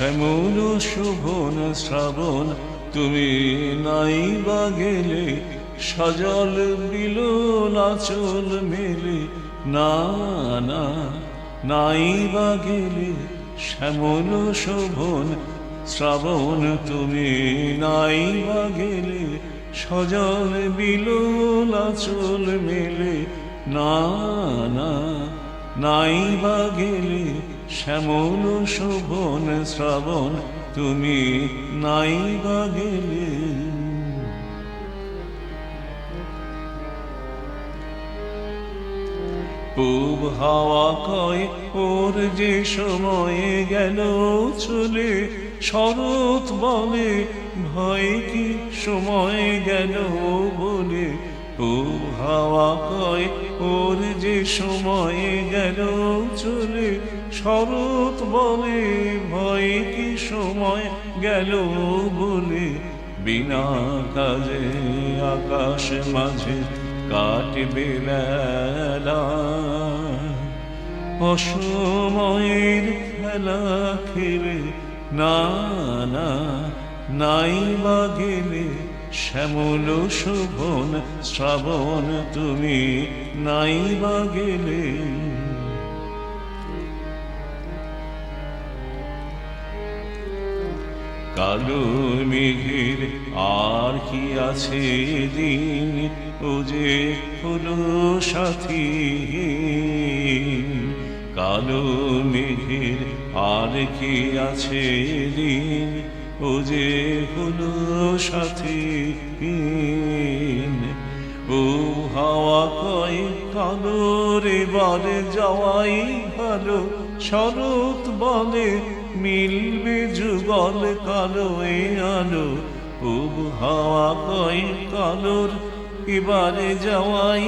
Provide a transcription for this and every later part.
শ্যামল শোভন শ্রাবণ, তুমি নাই বা গেলে সজল বিল নাচল মেলে। না নাই বা গেলে শ্যামল শোভন শ্রাবণ, তুমি নাই বা গেলে সজল বিল নাচল মেলে। না না নাই বা গেলে শ্যামল শোভন শ্রাবণ, তুমি নাই বা গেলে। পূব হাওয়া কয়, ওর যে সময়ে গেল চলে, শরৎ বলে, ভয় কি সময় গেল বলে? পূব হাওয়া কয়, ওর যে সময়ে গেল চলে, শরৎ বলে ভয় কি সময় গেল বলে? বিনা কাজে আকাশ মাঝে কাটবে বেলা। অসময়ের খেলা খেলে না না, নাই বা গেলে শ্যামল শোভন, শ্রাবণ তুমি নাই বা গেলে। কালো মেঘের আর কি আছে দিন, ও যে হলো সাথী কালো মেঘের আর কি আছে দিন ও যে হলো সাথী ও হাওয়া কয় কালো রে বলে যাওয়াই ভালো, শরৎ বলে মিলবে যুগল কালো এ আলো উব হাওয়া কয় কালোর এবারে যাওয়াই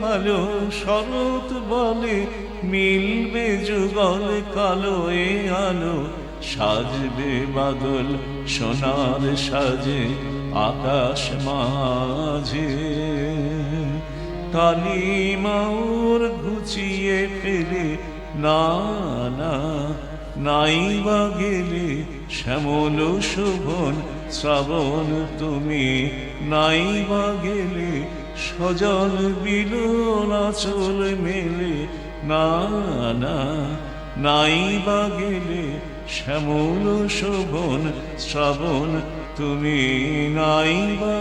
ভালো, শরৎ বলে মিলবে যুগল কালো এ আলো সাজবে বাদল, সোনার সাজে আকাশ মাঝে। কালী মাওর ঘুচিয়ে ফেলে, না নাই বা গেলে শ্যামল শোভন, শ্রাবণ তুমি নাই বা গেলে সজল বিল নাচল মেলে, না না নাই বা গেলে শ্যামল শোভন শ্রাবণ তুমি নাই বা